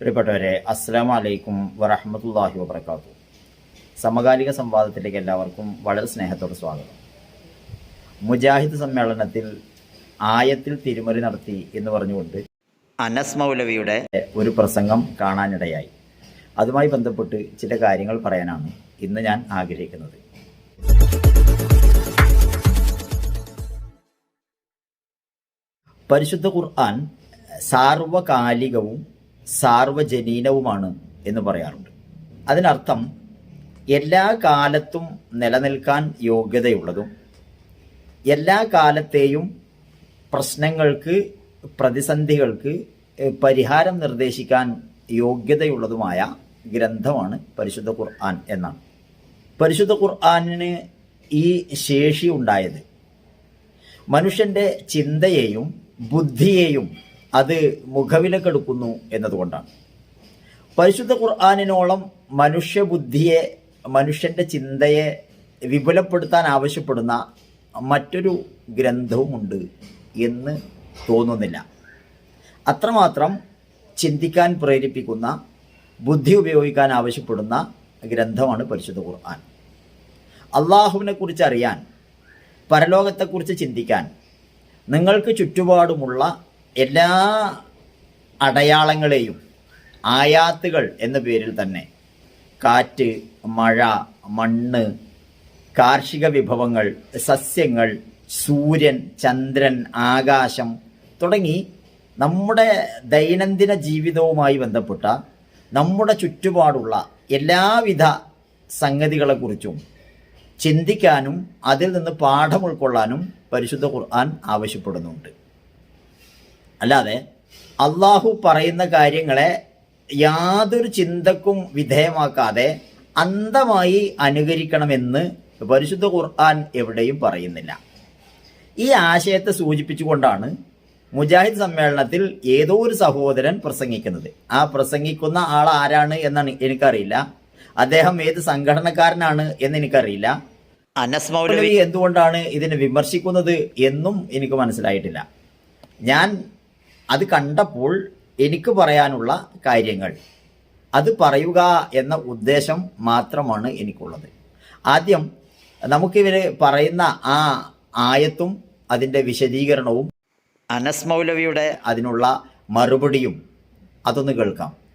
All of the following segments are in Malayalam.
പ്രിയപ്പെട്ടവരെ അസ്സാം വലൈക്കും വറഹമത്തല്ലാഹി വബർക്കാത്തു സമകാലിക സംവാദത്തിലേക്ക് എല്ലാവർക്കും വളരെ സ്നേഹത്തോടെ സ്വാഗതം. മുജാഹിദ് സമ്മേളനത്തിൽ ആയത്തിൽ തിരുമറി നടത്തി എന്ന് പറഞ്ഞുകൊണ്ട് അനസ് മൗലവിയുടെ ഒരു പ്രസംഗം കാണാനിടയായി. അതുമായി ബന്ധപ്പെട്ട് ചില കാര്യങ്ങൾ പറയാനാണ് ഇന്ന് ഞാൻ ആഗ്രഹിക്കുന്നത്. പരിശുദ്ധ ഖുർആൻ സാർവകാലികവും സാർവജനീനവുമാണ് എന്ന് പറയാറുണ്ട്. അതിനർത്ഥം എല്ലാ കാലത്തും നിലനിൽക്കാൻ യോഗ്യതയുള്ളതും എല്ലാ കാലത്തെയും പ്രശ്നങ്ങൾക്ക് പ്രതിസന്ധികൾക്ക് പരിഹാരം നിർദ്ദേശിക്കാൻ യോഗ്യതയുള്ളതുമായ ഗ്രന്ഥമാണ് പരിശുദ്ധ ഖുർആൻ എന്നാണ്. പരിശുദ്ധ ഖുർആനിന് ഈ ശേഷി ഉണ്ടായത് മനുഷ്യന്റെ ചിന്തയെയും ബുദ്ധിയെയും അത് മുഖവിലക്കെടുക്കുന്നു എന്നതുകൊണ്ടാണ്. പരിശുദ്ധ ഖുർആാനിനോളം മനുഷ്യബുദ്ധിയെ മനുഷ്യന്റെ ചിന്തയെ വിപുലപ്പെടുത്താൻ ആവശ്യപ്പെടുന്ന മറ്റൊരു ഗ്രന്ഥവുമുണ്ട് എന്ന് തോന്നുന്നില്ല. അത്രമാത്രം ചിന്തിക്കാൻ പ്രേരിപ്പിക്കുന്ന ബുദ്ധി ഉപയോഗിക്കാൻ ആവശ്യപ്പെടുന്ന ഗ്രന്ഥമാണ് പരിശുദ്ധ ഖുർആൻ. അള്ളാഹുവിനെ കുറിച്ച് അറിയാൻ പരലോകത്തെക്കുറിച്ച് ചിന്തിക്കാൻ നിങ്ങൾക്ക് ചുറ്റുപാടുമുള്ള എല്ലാ അടയാളങ്ങളെയും ആയാത്തുകൾ എന്ന പേരിൽ തന്നെ കാറ്റ് മഴ മണ്ണ് കാർഷിക വിഭവങ്ങൾ സസ്യങ്ങൾ സൂര്യൻ ചന്ദ്രൻ ആകാശം തുടങ്ങി നമ്മുടെ ദൈനംദിന ജീവിതവുമായി ബന്ധപ്പെട്ട നമ്മുടെ ചുറ്റുപാടുള്ള എല്ലാവിധ സംഗതികളെക്കുറിച്ചും ചിന്തിക്കാനും അതിൽ നിന്ന് പാഠം ഉൾക്കൊള്ളാനും പരിശുദ്ധ ഖുർആൻ ആവശ്യപ്പെടുന്നുണ്ട്. അല്ലാതെ അള്ളാഹു പറയുന്ന കാര്യങ്ങളെ യാതൊരു ചിന്തക്കും വിധേയമാക്കാതെ അന്ധമായി അനുകരിക്കണമെന്ന് പരിശുദ്ധ ഖുർആൻ എവിടെയും പറയുന്നില്ല. ഈ ആശയത്തെ സൂചിപ്പിച്ചുകൊണ്ടാണ് മുജാഹിദ് സമ്മേളനത്തിൽ ഏതോ ഒരു സഹോദരൻ പ്രസംഗിക്കുന്നത്. ആ പ്രസംഗിക്കുന്ന ആൾ ആരാണ് എന്നാണ് എനിക്കറിയില്ല. അദ്ദേഹം ഏത് സംഘടനക്കാരനാണ് എന്ന് എനിക്കറിയില്ല. അനസ് മൗലവി എന്തുകൊണ്ടാണ് ഇതിനെ വിമർശിക്കുന്നത് എന്നും എനിക്ക് മനസ്സിലായിട്ടില്ല. ഞാൻ അത് കണ്ടപ്പോൾ എനിക്ക് പറയാനുള്ള കാര്യങ്ങൾ. അത് പറയുക എന്ന ഉദ്ദേശം മാത്രമാണ് എനിക്കുള്ളത്. ആദ്യം നമുക്കിവർ പറയുന്ന ആ ആയത്തും അതിന്റെ വിശദീകരണവും അനസ് മൗലവിയുടെ അതിനുള്ള മറുപടിയും അതൊന്ന് കേൾക്കാം.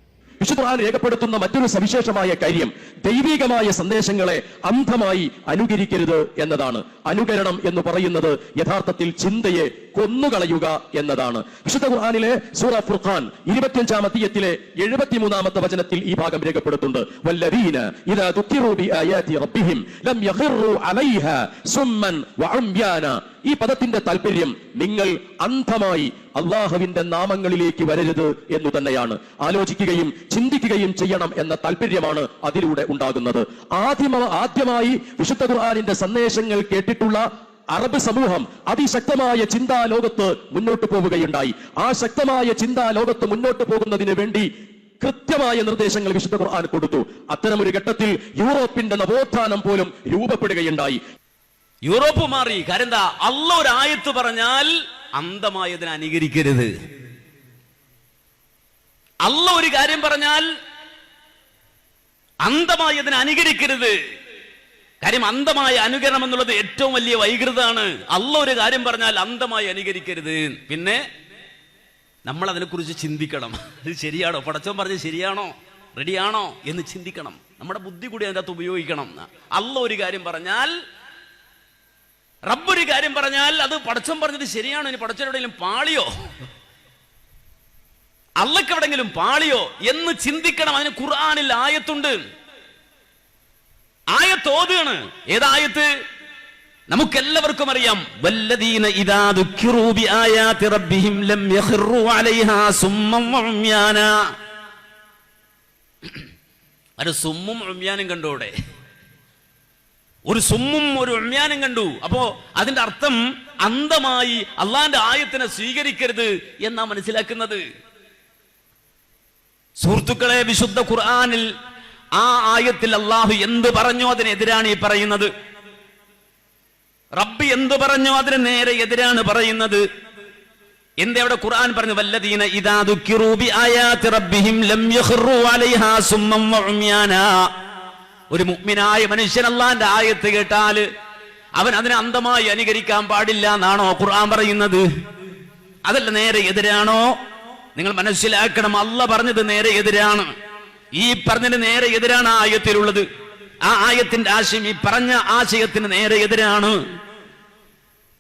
വിശുദ്ധ രേഖപ്പെടുത്തുന്ന മറ്റൊരു സവിശേഷമായ കാര്യം ദൈവികമായ സന്ദേശങ്ങളെ അന്ധമായി അനുകരിക്കരുത് എന്നതാണ്. അനുകരണം എന്ന് പറയുന്നത് യഥാർത്ഥത്തിൽ ചിന്തയെ കൊന്നുകളയുക എന്നതാണ്. വിശുദ്ധ ഖുർആനിലെ സൂറ ഫുർഖാൻ ഇരുപത്തിയഞ്ചാം അധ്യയത്തിലെ എഴുപത്തിമൂന്നാമത്തെ വചനത്തിൽ ഈ ഭാഗം ആയാതി റബ്ബിഹിം ലം ഈ പദത്തിന്റെ താല്പര്യം നിങ്ങൾ അന്ധമായി അള്ളാഹുവിന്റെ നാമങ്ങളിലേക്ക് വരരുത് എന്നു തന്നെയാണ്. ആലോചിക്കുകയും ചിന്തിക്കുകയും ചെയ്യണം എന്ന താല്പര്യമാണ് അതിലൂടെ ഉണ്ടാകുന്നത്. ആദ്യമ ആദ്യമായി വിശുദ്ധ ഖുർആാനിന്റെ സന്ദേശങ്ങൾ കേട്ടിട്ടുള്ള അറബ് സമൂഹം അതിശക്തമായ ചിന്താ ലോകത്ത് മുന്നോട്ട് പോവുകയുണ്ടായി. ആ ശക്തമായ ചിന്താ ലോകത്ത് മുന്നോട്ട് പോകുന്നതിന് വേണ്ടി കൃത്യമായ നിർദ്ദേശങ്ങൾ വിശുദ്ധ ഖുർആൻ കൊടുത്തു. അത്തരമൊരു ഘട്ടത്തിൽ യൂറോപ്പിന്റെ നവോത്ഥാനം പോലും രൂപപ്പെടുകയുണ്ടായി. യൂറോപ്പ് മാറി. എന്താ അല്ല ഒരു ആയത്ത് പറഞ്ഞാൽ അന്ധമായതിനെ അനുകരിക്കരുത്. അല്ല ഒരു കാര്യം പറഞ്ഞാൽ അന്ധമായതിനെ അനുകരിക്കരുത്. കാര്യം അന്ധമായ അനുകരണം എന്നുള്ളത് ഏറ്റവും വലിയ വൈകൃതാണ് അല്ല ഒരു കാര്യം പറഞ്ഞാൽ അന്തമായി അനുകരിക്കരുത്. പിന്നെ നമ്മൾ അതിനെക്കുറിച്ച് ചിന്തിക്കണം. ഇത് ശരിയാണോ? പടച്ചോൻ പറഞ്ഞ് ശരിയാണോ? റെഡിയാണോ? എന്ന് ചിന്തിക്കണം. നമ്മുടെ ബുദ്ധി കൂടി അതിന്റെ അകത്ത് ഉപയോഗിക്കണം. അല്ല ഒരു കാര്യം പറഞ്ഞാൽ റബ്ബൊരു കാര്യം പറഞ്ഞാൽ അത് പടച്ചം പറഞ്ഞത് ശരിയാണോ? ഇനി പടച്ചവരെവിടെയെങ്കിലും പാളിയോ? അള്ളക്ക് എവിടെങ്കിലും പാളിയോ എന്ന് ചിന്തിക്കണം. അതിന് ഖുർആാനിൽ ആയത്തുണ്ട്. ആയത്തോതാണ് ഏതായത്ത് നമുക്കെല്ലാവർക്കും അറിയാം. വല്ലദീന ഇദാ ബി റബ്ബിഹിം ലം അലൈഹാ സുമ്മും ഉമ്യാനും. കണ്ടോടെ ഒരു സുമ്മും ഒരു ഉമ്മ്യാനും കണ്ടു. അപ്പോ അതിന്റെ അർത്ഥം അന്ധമായി അള്ളാന്റെ ആയത്തിനെ സ്വീകരിക്കരുത് എന്നാ മനസ്സിലാക്കുന്നത്. സുഹൃത്തുക്കളെ വിശുദ്ധ ഖുർആാനിൽ ആ ആയത്തിൽ അള്ളാഹു എന്ത് പറഞ്ഞു അതിനെതിരാണ് ഈ പറയുന്നത്. റബ്ബ് എന്ത് പറഞ്ഞു അതിന് നേരെ എതിരാണ് പറയുന്നത്. എന്തേ അവിടെ ഖുർആൻ പറഞ്ഞു? വല്ലദീന ഇദാ ദുക്കിറൂ ബി ആയാതി റബ്ബിഹിം ലം യഖറൂ അലൈഹാ സുമ്മം വഉമ്യാനാ ഒരു മുഗ്മിനായ മനുഷ്യൻ അല്ലാന്റെ ആയത്ത് കേട്ടാൽ അവൻ അതിനെ അന്ധമായി അനുകരിക്കാൻ പാടില്ല എന്നാണോ ഖുർആൻ പറയുന്നത്? അതല്ല നേരെ എതിരാണോ? നിങ്ങൾ മനസ്സിലാക്കണം അല്ല പറഞ്ഞത് നേരെ എതിരാണ്. ഈ പറഞ്ഞതിന് നേരെ എതിരാണ് ആയത്തിലുള്ളത്. ആ ആയത്തിന്റെ ആശയം ഈ പറഞ്ഞ ആശയത്തിന് നേരെ എതിരാണ്.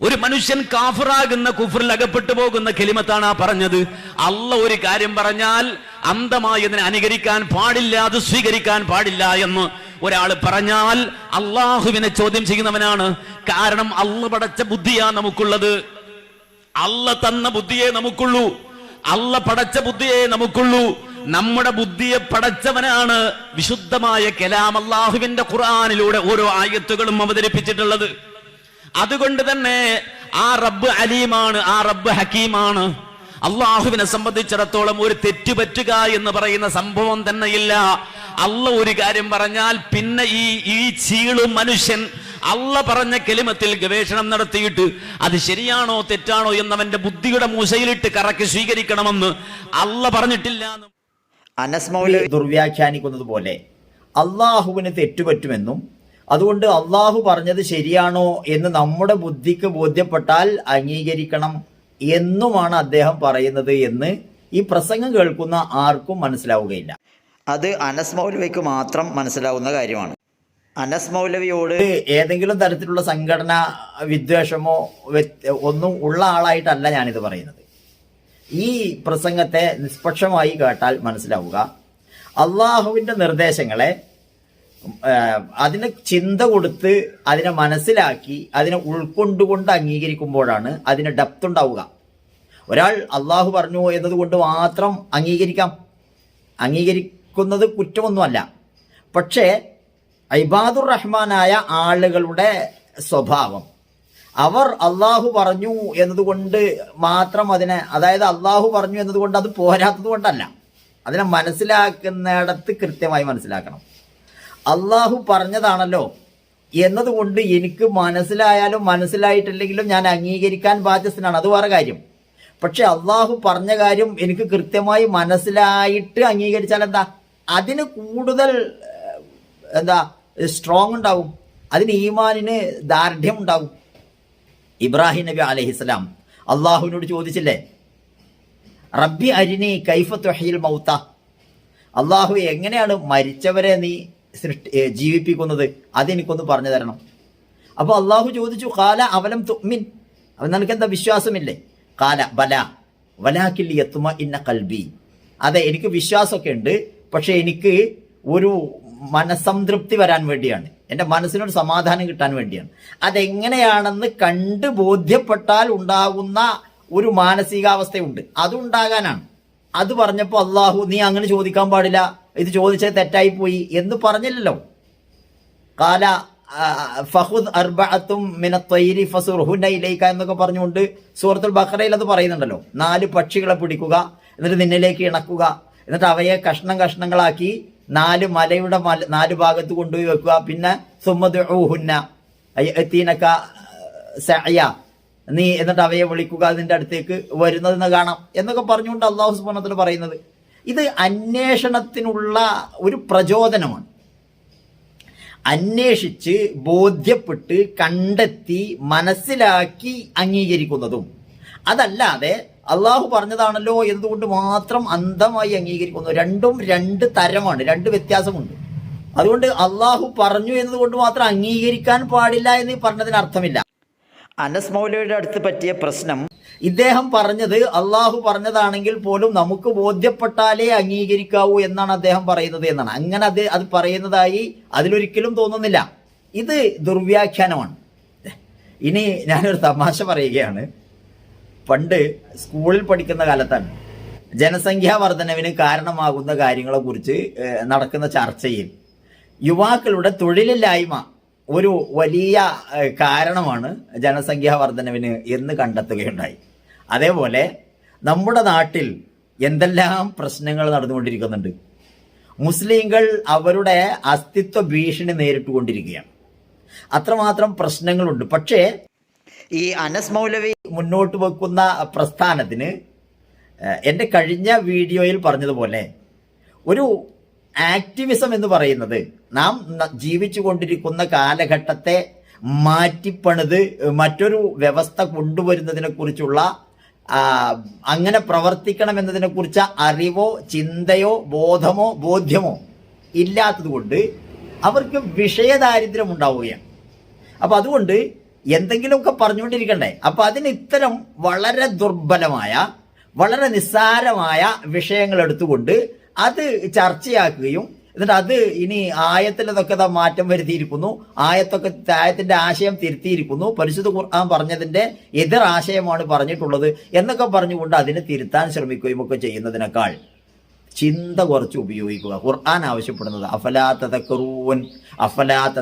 ഒരു മനുഷ്യൻ കാഫറാകുന്ന കുഫറിൽ അകപ്പെട്ടു പോകുന്ന കെലിമത്താണ് ആ പറഞ്ഞത്. അല്ല ഒരു കാര്യം പറഞ്ഞാൽ അന്ധമായി അതിനെ അനുകരിക്കാൻ പാടില്ല അത് സ്വീകരിക്കാൻ പാടില്ല എന്ന് ഒരാൾ പറഞ്ഞാൽ അള്ളാഹുവിനെ ചോദ്യം ചെയ്യുന്നവനാണ്. കാരണം അള്ള പടച്ച ബുദ്ധിയാ നമുക്കുള്ളത്. അല്ല തന്ന ബുദ്ധിയെ നമുക്കുള്ളൂ. അല്ല പടച്ച ബുദ്ധിയെ നമുക്കുള്ളൂ. നമ്മുടെ ബുദ്ധിയെ പടച്ചവനാണ് വിശുദ്ധമായ കലാം അള്ളാഹുവിന്റെ ഖുർആാനിലൂടെ ഓരോ ആയത്തുകളും അവതരിപ്പിച്ചിട്ടുള്ളത്. അതുകൊണ്ട് തന്നെ ആ റബ്ബ് അലീമാണ് ആ റബ്ബ് ഹക്കീമാണ്. അള്ളാഹുവിനെ സംബന്ധിച്ചിടത്തോളം ഒരു തെറ്റുപറ്റുക എന്ന് പറയുന്ന സംഭവം തന്നെയില്ല. അല്ല ഒരു കാര്യം പറഞ്ഞാൽ പിന്നെ ഈ ഈ ചീളും മനുഷ്യൻ അള്ള പറഞ്ഞ കെലിമത്തിൽ ഗവേഷണം നടത്തിയിട്ട് അത് ശരിയാണോ തെറ്റാണോ എന്നവന്റെ ബുദ്ധിയുടെ മൂശയിലിട്ട് കറക്കി സ്വീകരിക്കണമെന്ന് അള്ള പറഞ്ഞിട്ടില്ല എന്ന്. അനസ് മൗലവി ദുർവ്യാഖ്യാനിക്കുന്നത് പോലെ അള്ളാഹുവിന് തെറ്റുപറ്റുമെന്നും അതുകൊണ്ട് അള്ളാഹു പറഞ്ഞത് ശരിയാണോ എന്ന് നമ്മുടെ ബുദ്ധിക്ക് ബോധ്യപ്പെട്ടാൽ അംഗീകരിക്കണം എന്നുമാണ് അദ്ദേഹം പറയുന്നത് എന്ന് ഈ പ്രസംഗം കേൾക്കുന്ന ആർക്കും മനസ്സിലാവുകയില്ല. അത് അനസ് മൗലവിക്ക് മാത്രം മനസ്സിലാവുന്ന കാര്യമാണ്. അനസ് മൗലവിയോട് ഏതെങ്കിലും തരത്തിലുള്ള സംഘടന വിദ്വേഷമോ ഒന്നും ഉള്ള ആളായിട്ടല്ല ഞാനിത് പറയുന്നത്. ഈ പ്രസംഗത്തെ നിഷ്പക്ഷമായി കേട്ടാൽ മനസ്സിലാവുക അള്ളാഹുവിന്റെ നിർദ്ദേശങ്ങളെ അതിന് ചിന്ത കൊടുത്ത് അതിനെ മനസ്സിലാക്കി അതിനെ ഉൾക്കൊണ്ടുകൊണ്ട് അംഗീകരിക്കുമ്പോഴാണ് അതിന് ഡെപ്ത് ഉണ്ടാവുക. ഒരാൾ അള്ളാഹു പറഞ്ഞു എന്നതുകൊണ്ട് മാത്രം അംഗീകരിക്കാം. അംഗീകരിക്കുന്നത് കുറ്റമൊന്നുമല്ല. പക്ഷേ ഐബാദുർ റഹ്മാനായ ആളുകളുടെ സ്വഭാവം. അവർ അള്ളാഹു പറഞ്ഞു എന്നതുകൊണ്ട് മാത്രം അതിനെ അതായത് അള്ളാഹു പറഞ്ഞു എന്നതുകൊണ്ട് അത് പോരാത്തത് കൊണ്ടല്ല. അതിനെ മനസ്സിലാക്കുന്നിടത്ത് കൃത്യമായി മനസ്സിലാക്കണം. അള്ളാഹു പറഞ്ഞതാണല്ലോ. എന്നതുകൊണ്ട് എനിക്ക് മനസ്സിലായാലും മനസ്സിലായിട്ടില്ലെങ്കിലും ഞാൻ അംഗീകരിക്കാൻ ബാധ്യസ്ഥനാണ്. അത് വേറെ കാര്യം. പക്ഷെ അള്ളാഹു പറഞ്ഞ കാര്യം എനിക്ക് കൃത്യമായി മനസ്സിലായിട്ട് അംഗീകരിച്ചാൽ എന്താ അതിന് കൂടുതൽ എന്താ സ്ട്രോങ് ഉണ്ടാവും. അതിന് ഈമാനിന് ദാർഢ്യം ഉണ്ടാവും. ഇബ്രാഹിം നബി അലഹിസ്ലാം അള്ളാഹുവിനോട് ചോദിച്ചില്ലേ? റബ്ബി അരിനി കൈഫ തൊഹീൽ മൗത്ത. അള്ളാഹു എങ്ങനെയാണ് മരിച്ചവരെ നീ സൃഷ്ടി ജീവിപ്പിക്കുന്നത്? അതെനിക്കൊന്ന് പറഞ്ഞു തരണം. അപ്പോൾ അള്ളാഹു ചോദിച്ചു കാല അവലം തുമ്മിൻ അവൻ നിനക്ക് എന്താ വിശ്വാസമില്ലേ? കാല ബല. വലാക്കിൽ എത്തുമ ഇന്ന കൽബി. അതെ എനിക്ക് വിശ്വാസമൊക്കെ ഉണ്ട്. പക്ഷെ എനിക്ക് ഒരു മനസംതൃപ്തി വരാൻ വേണ്ടിയാണ്. എന്റെ മനസ്സിനൊരു സമാധാനം കിട്ടാൻ വേണ്ടിയാണ്. അതെങ്ങനെയാണെന്ന് കണ്ട് ബോധ്യപ്പെട്ടാൽ ഉണ്ടാകുന്ന ഒരു മാനസികാവസ്ഥയുണ്ട്. അതുണ്ടാകാനാണ്. അത് പറഞ്ഞപ്പോൾ അള്ളാഹു നീ അങ്ങനെ ചോദിക്കാൻ പാടില്ല. ഇത് ചോദിച്ചത് തെറ്റായി പോയി എന്ന് പറഞ്ഞില്ലല്ലോ. കാല ഫഹുദ് അർബഅത്തും മിനത്തൈരി ത്വയ്രി ഇലൈക്ക എന്നൊക്കെ പറഞ്ഞുകൊണ്ട് സൂറത്തുൽ ബഖറയിൽ അത് പറയുന്നുണ്ടല്ലോ. നാല് പക്ഷികളെ പിടിക്കുക എന്നിട്ട് നിന്നിലേക്ക് ഇണക്കുക. എന്നിട്ട് അവയെ കഷ്ണം കഷ്ണങ്ങളാക്കി നാല് മലയുടെ മല നാല് ഭാഗത്ത് കൊണ്ടുപോയി വെക്കുക. പിന്നെ സുമദുഹുന്ന എത്തീനക്ക സയ നീ എന്നിട്ട് അവയെ വിളിക്കുക അതിന്റെ അടുത്തേക്ക് വരുന്നതെന്ന് കാണാം എന്നൊക്കെ പറഞ്ഞുകൊണ്ട് അള്ളാഹു സുബ്ഹാനഹു പറയുന്നത്. ഇത് അന്വേഷണത്തിനുള്ള ഒരു പ്രചോദനമാണ്. അന്വേഷിച്ച് ബോധ്യപ്പെട്ട് കണ്ടെത്തി മനസ്സിലാക്കി അംഗീകരിക്കുന്നതും. അതല്ലാതെ അള്ളാഹു പറഞ്ഞതാണല്ലോ എന്നതുകൊണ്ട് മാത്രം അന്ധമായി അംഗീകരിക്കുന്നു. രണ്ടും രണ്ട് തരമാണ് രണ്ട് വ്യത്യാസമുണ്ട്. അതുകൊണ്ട് അള്ളാഹു പറഞ്ഞു എന്നതുകൊണ്ട് മാത്രം അംഗീകരിക്കാൻ പാടില്ല എന്ന് പറഞ്ഞതിന് അർത്ഥമില്ല. അനസ് മൗലയുടെ അടുത്ത് പറ്റിയ പ്രശ്നം ഇദ്ദേഹം പറഞ്ഞത് അള്ളാഹു പറഞ്ഞതാണെങ്കിൽ പോലും നമുക്ക് ബോധ്യപ്പെട്ടാലേ അംഗീകരിക്കാവൂ എന്നാണ് അദ്ദേഹം പറയുന്നത് എന്നാണ്. അങ്ങനെ അത് അത് പറയുന്നതായി അതിലൊരിക്കലും തോന്നുന്നില്ല. ഇത് ദുർവ്യാഖ്യാനമാണ്. ഇനി ഞാനൊരു തമാശ പറയുകയാണ്. പണ്ട് സ്കൂളിൽ പഠിക്കുന്ന കാലത്താണ് ജനസംഖ്യാ വർധനവിന് കാരണമാകുന്ന കാര്യങ്ങളെക്കുറിച്ച് നടക്കുന്ന ചർച്ചയിൽ. യുവാക്കളുടെ തൊഴിലില്ലായ്മ ഒരു വലിയ കാരണമാണ് ജനസംഖ്യാ വർധനവിന് എന്ന് കണ്ടെത്തുകയുണ്ടായി. അതേപോലെ നമ്മുടെ നാട്ടിൽ എന്തെല്ലാം പ്രശ്നങ്ങൾ നടന്നുകൊണ്ടിരിക്കുന്നുണ്ട്. മുസ്ലിങ്ങൾ അവരുടെ അസ്തിത്വ ഭീഷണി നേരിട്ടുകൊണ്ടിരിക്കുകയാണ്. അത്രമാത്രം പ്രശ്നങ്ങളുണ്ട്. പക്ഷേ ഈ അനസ് മൗലവി മുന്നോട്ട് വെക്കുന്ന പ്രസ്ഥാനത്തിന് എന്റെ കഴിഞ്ഞ വീഡിയോയിൽ പറഞ്ഞതുപോലെ ഒരു ആക്ടിവിസം എന്ന് പറയുന്നത് നാം ജീവിച്ചു കൊണ്ടിരിക്കുന്ന കാലഘട്ടത്തെ മാറ്റിപ്പണിത് മറ്റൊരു വ്യവസ്ഥ കൊണ്ടുവരുന്നതിനെ കുറിച്ചുള്ള അങ്ങനെ പ്രവർത്തിക്കണം എന്നതിനെ കുറിച്ച് അറിവോ ചിന്തയോ ബോധമോ ബോധ്യമോ ഇല്ലാത്തത് കൊണ്ട് അവർക്ക് വിഷയദാരിദ്ര്യം ഉണ്ടാവുകയാണ്. അപ്പൊ അതുകൊണ്ട് എന്തെങ്കിലുമൊക്കെ പറഞ്ഞുകൊണ്ടിരിക്കണ്ടേ. അപ്പൊ അതിന് ഇത്തരം വളരെ ദുർബലമായ വളരെ നിസ്സാരമായ വിഷയങ്ങൾ എടുത്തുകൊണ്ട് അത് ചർച്ചയാക്കുകയും എന്നിട്ട് അത് ഇനി ആയത്തിലതൊക്കെ മാറ്റം വരുത്തിയിരിക്കുന്നു. ആയത്തൊക്കെ ആയത്തിന്റെ ആശയം തിരുത്തിയിരിക്കുന്നു. പരിശുദ്ധ ഖുർആൻ പറഞ്ഞതിന്റെ എതിർ ആശയമാണ് പറഞ്ഞിട്ടുള്ളത് എന്നൊക്കെ പറഞ്ഞുകൊണ്ട് അതിനെ തിരുത്താൻ ശ്രമിക്കുകയും ഒക്കെ ചെയ്യുന്നതിനേക്കാൾ ചിന്ത കുറച്ച് ഉപയോഗിക്കുക. ഖുർആൻ ആവശ്യപ്പെടുന്നത് അഫലാ തതക്കറൂൻ അഫലാ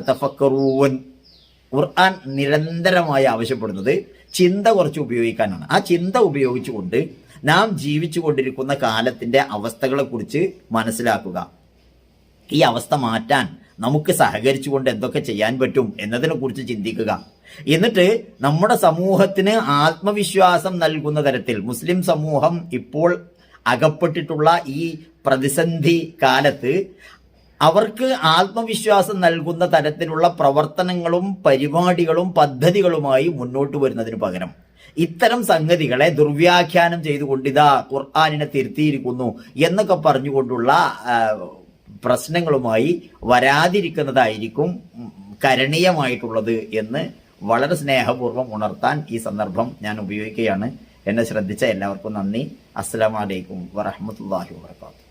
ഖുർആൻ നിരന്തരമായി ആവശ്യപ്പെടുന്നത് ചിന്ത കുറച്ച് ഉപയോഗിക്കാനാണ്. ആ ചിന്ത ഉപയോഗിച്ചുകൊണ്ട് നാം ജീവിച്ചു കൊണ്ടിരിക്കുന്ന കാലത്തിന്റെ അവസ്ഥകളെ കുറിച്ച് മനസ്സിലാക്കുക. ഈ അവസ്ഥ മാറ്റാൻ നമുക്ക് സഹകരിച്ചുകൊണ്ട് എന്തൊക്കെ ചെയ്യാൻ പറ്റും എന്നതിനെ കുറിച്ച് ചിന്തിക്കുക. എന്നിട്ട് നമ്മുടെ സമൂഹത്തിന് ആത്മവിശ്വാസം നൽകുന്ന തരത്തിൽ മുസ്ലിം സമൂഹം ഇപ്പോൾ അകപ്പെട്ടിട്ടുള്ള ഈ പ്രതിസന്ധി കാലത്ത് അവർക്ക് ആത്മവിശ്വാസം നൽകുന്ന തരത്തിലുള്ള പ്രവർത്തനങ്ങളും പരിപാടികളും പദ്ധതികളുമായി മുന്നോട്ട് വരുന്നതിന് പകരം ഇത്തരം സംഗതികളെ ദുർവ്യാഖ്യാനം ചെയ്തുകൊണ്ട് ഇതാ ഖുർആാനിനെ തിരുത്തിയിരിക്കുന്നു എന്നൊക്കെ പറഞ്ഞുകൊണ്ടുള്ള പ്രശ്നങ്ങളുമായി വരാതിരിക്കുന്നതായിരിക്കും കരണീയമായിട്ടുള്ളത് എന്ന് വളരെ സ്നേഹപൂർവം ഉണർത്താൻ ഈ സന്ദർഭം ഞാൻ ഉപയോഗിക്കുകയാണ്. എന്നെ ശ്രദ്ധിച്ച എല്ലാവർക്കും നന്ദി. അസ്സലാമലൈക്കും വറഹമത്തല്ലാഹി വാത്തു